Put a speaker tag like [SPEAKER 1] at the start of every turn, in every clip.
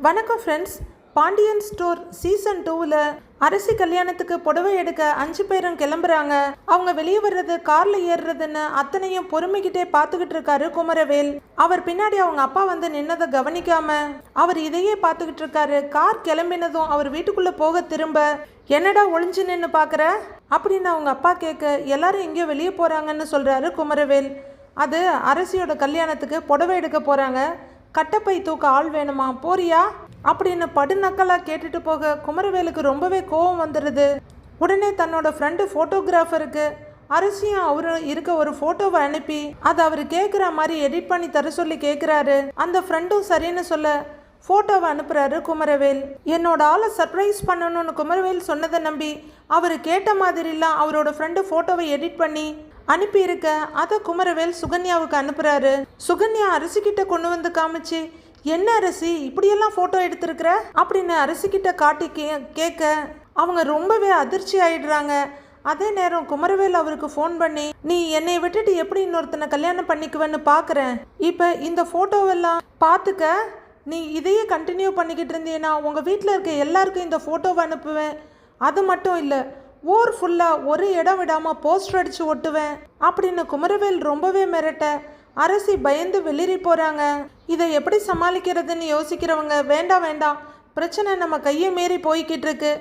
[SPEAKER 1] வணக்கம் friends Pandian store season டூவில் அரசி கல்யாணத்துக்கு புடவை எடுக்க அஞ்சு பேரும் கிளம்புறாங்க. அவங்க வெளியே வர்றது கார்ல ஏறுறதுன்னு அத்தனையும் பொறுமைக்கிட்டே பார்த்துக்கிட்டு இருக்காரு குமரவேல். அவர் பின்னாடி அவங்க அப்பா வந்து நின்னதை கவனிக்காம அவர் இதையே பார்த்துக்கிட்டு இருக்காரு. கார் கிளம்பினதும் அவர் வீட்டுக்குள்ள போக திரும்ப என்னடா ஒளிஞ்சு நின்று பார்க்குற? அப்படின்னு அவங்க அப்பா கேட்க எல்லாரும் எங்கேயோ வெளியே போறாங்கன்னு சொல்றாரு குமரவேல். அது அரசியோட கல்யாணத்துக்கு புடவை எடுக்க போறாங்க. கட்டப்பை தூக்க ஆள் வேணுமா? போறியா? அப்படின்னு படுநக்கலாக கேட்டுட்டு போக குமரவேலுக்கு ரொம்பவே கோவம் வந்துடுது. உடனே தன்னோட ஃப்ரெண்டு ஃபோட்டோகிராஃபருக்கு அரசியும் அவரும் இருக்க ஒரு ஃபோட்டோவை அனுப்பி அதை அவர் கேட்குற மாதிரி எடிட் பண்ணி தர சொல்லி கேட்குறாரு அந்த ஃப்ரெண்டும் சரின்னு சொல்ல ஃபோட்டோவை அனுப்புறாரு குமரவேல். என்னோட ஆளை சர்ப்ரைஸ் பண்ணணும்னு குமரவேல் சொன்னதை நம்பி அவர் கேட்ட மாதிரிலாம் அவரோட ஃப்ரெண்டு ஃபோட்டோவை எடிட் பண்ணி அனுப்பியிருக்க. அதை குமரவேல் சுகன்யாவுக்கு அனுப்புறாரு. சுகன்யா அரிசிக்கிட்ட கொண்டு வந்து காமிச்சு என்ன அரிசி இப்படியெல்லாம் ஃபோட்டோ எடுத்திருக்கிற? அப்படின்னு அரிசிக்கிட்ட காட்டி கே கேட்க அவங்க ரொம்பவே அதிர்ச்சி ஆயிடுறாங்க. அதே நேரம் குமரவேல் அவருக்கு ஃபோன் பண்ணி நீ என்னை விட்டுட்டு எப்படி இன்னொருத்தனை கல்யாணம் பண்ணிக்குவேன்னு பார்க்குறேன் இப்போ இந்த ஃபோட்டோவெல்லாம் பார்த்துக்க நீ இதையே கண்டினியூ பண்ணிக்கிட்டு இருந்தீன்னா உங்கள் வீட்டில் இருக்க எல்லாருக்கும் இந்த ஃபோட்டோவை அனுப்புவேன். அது மட்டும் இல்லை ஊர் ஃபுல்லாக ஒரு இடம் விடாமல் போஸ்டர் அடித்து ஒட்டுவேன். அப்படின்னு குமரவேல் ரொம்பவே மிரட்ட அரசி பயந்து வெளிரி போகிறாங்க இதை எப்படி சமாளிக்கிறதுன்னு யோசிக்கிறவங்க வேண்டாம் வேண்டாம். பிரச்சனை நம்ம கையை மீறி போய்கிட்டு இருக்கு.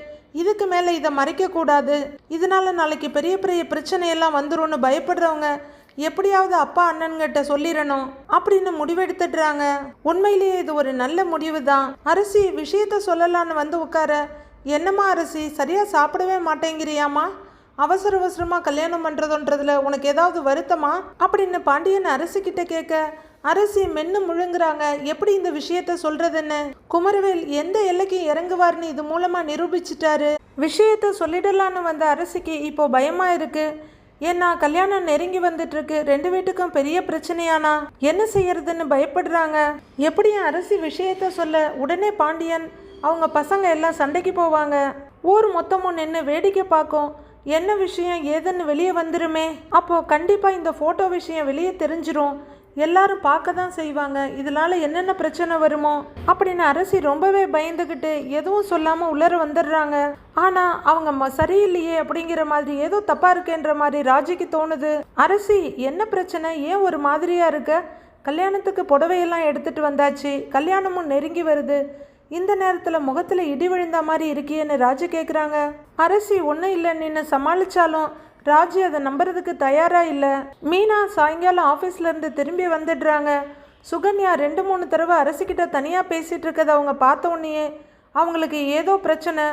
[SPEAKER 1] இதுக்கு மேலே இதை மறைக்கக்கூடாது இதனால நாளைக்கு பெரிய பெரிய பிரச்சனையெல்லாம் வந்துரும்னு பயப்படுறவங்க எப்படியாவது அப்பா அண்ணன்கிட்ட சொல்லிடணும் அப்படின்னு முடிவெடுத்துடுறாங்க. உண்மையிலேயே இது ஒரு நல்ல முடிவு தான் அரசி விஷயத்த சொல்லலான்னு வந்து உட்கார என்னம்மா அரிசி? சரியாக சாப்பிடவே மாட்டேங்கிறியாம்மா? அவசர அவசரமாக கல்யாணம் பண்ணுறதுன்றதுல உனக்கு ஏதாவது வருத்தமா? அப்படின்னு பாண்டியன் அரசிக்கிட்ட கேட்க அரசி மென்னு முழுங்குறாங்க. எப்படி இந்த விஷயத்த சொல்றதுன்னு? குமரவேல் எந்த எல்லைக்கு இறங்குவார்னு இது மூலமா நிரூபிச்சிட்டாரு. விஷயத்த சொல்லிடலான்னு வந்த அரசிக்கு இப்போ பயமா இருக்கு. ஏன்னா கல்யாணம் நெருங்கி வந்துட்டு இருக்கு ரெண்டு வீட்டுக்கும் பெரிய பிரச்சனையானா? என்ன செய்யறதுன்னு பயப்படுறாங்க. எப்படியும் அரசி விஷயத்த சொல்ல உடனே பாண்டியன் அவங்க பசங்க எல்லாம் சண்டைக்கு போவாங்க. ஊர் மொத்தமும் நின்று வேடிக்கை பார்க்கும். என்ன விஷயம் ஏதுன்னு வெளியே வந்துருமே. அப்போது கண்டிப்பாக இந்த ஃபோட்டோ விஷயம் வெளியே தெரிஞ்சிரும். எல்லாரும் பார்க்க தான் செய்வாங்க. இதனால என்னென்ன பிரச்சனை வருமோ? அப்படின்னு அரசி ரொம்பவே பயந்துக்கிட்டு எதுவும் சொல்லாமல் உள்ளர வந்துடுறாங்க. ஆனால் அவங்க ம- சரியில்லையே அப்படிங்கிற மாதிரி ஏதோ தப்பாக இருக்கேன்ற மாதிரி ராஜிக்கு தோணுது. அரசி என்ன பிரச்சனை? ஏன் ஒரு மாதிரியாக இருக்க? கல்யாணத்துக்கு புடவையெல்லாம் எடுத்துகிட்டு வந்தாச்சு. கல்யாணமும் நெருங்கி வருது. இந்த நேரத்தில் முகத்தில் இடி விழுந்த மாதிரி இருக்கியேன்னு ராஜு கேட்குறாங்க அரசி ஒன்றும் இல்லை நின்று சமாளித்தாலும் ராஜு அதை நம்புறதுக்கு தயாராக இல்லை. மீனா சாயங்காலம் ஆஃபீஸ்லேருந்து திரும்பி வந்துடுறாங்க. சுகன்யா ரெண்டு மூணு தடவை அரசிக்கிட்ட தனியாக பேசிகிட்டு இருக்கதை அவங்க பார்த்த உடனேயே அவங்களுக்கு ஏதோ பிரச்சனை.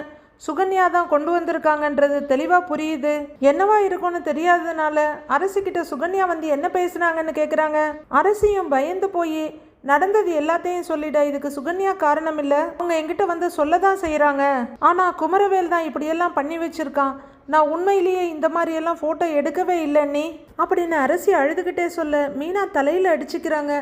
[SPEAKER 1] சுகன்யா தான் கொண்டு வந்திருக்காங்கன்றது தெளிவாக புரியுது. என்னவா இருக்கும்னு தெரியாததுனால அரசிக்கிட்ட சுகன்யா வந்து என்ன பேசுனாங்கன்னு கேட்குறாங்க அரசியும் பயந்து போய் நடந்தது எல்லாத்தையும் சொல்லிட இதுக்கு சுகன்யா காரணம் இல்லை அவங்க என்கிட்ட வந்து சொல்ல தான் செய்கிறாங்க ஆனால் குமரவேல் தான் இப்படியெல்லாம் பண்ணி வச்சுருக்கான். நான் உண்மையிலேயே இந்த மாதிரியெல்லாம் ஃபோட்டோ எடுக்கவே இல்லை நீ அப்படின்னு அரசி அழுதுகிட்டே சொல்ல மீனா தலையில் அடிச்சுக்கிறாங்க.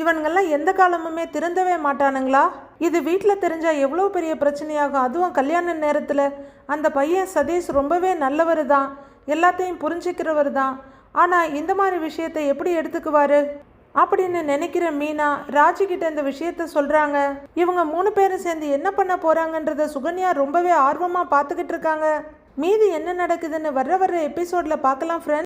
[SPEAKER 1] இவனுங்கெல்லாம் எந்த காலமுமே திருந்தவே மாட்டானுங்களா? இது வீட்டில் தெரிஞ்சால் எவ்வளோ பெரிய பிரச்சனையாகும். அதுவும் கல்யாண நேரத்தில். அந்த பையன் சதீஷ் ரொம்பவே நல்லவர் தான் எல்லாத்தையும் புரிஞ்சுக்கிறவர் தான் ஆனால் இந்த மாதிரி விஷயத்தை எப்படி எடுத்துக்குவார்? அப்படின்னு நினைக்கிற மீனா ராஜி கிட்ட இந்த விஷயத்த சொல்றாங்க. இவங்க மூணு பேரும் சேர்ந்து என்ன பண்ண போறாங்கன்றத சுகன்யா ரொம்பவே ஆர்வமா பார்த்துக்கிட்டு இருக்காங்க. மீதி என்ன நடக்குதுன்னு வர்ற வர்ற எபிசோட்ல பார்க்கலாம் ஃப்ரெண்ட்ஸ்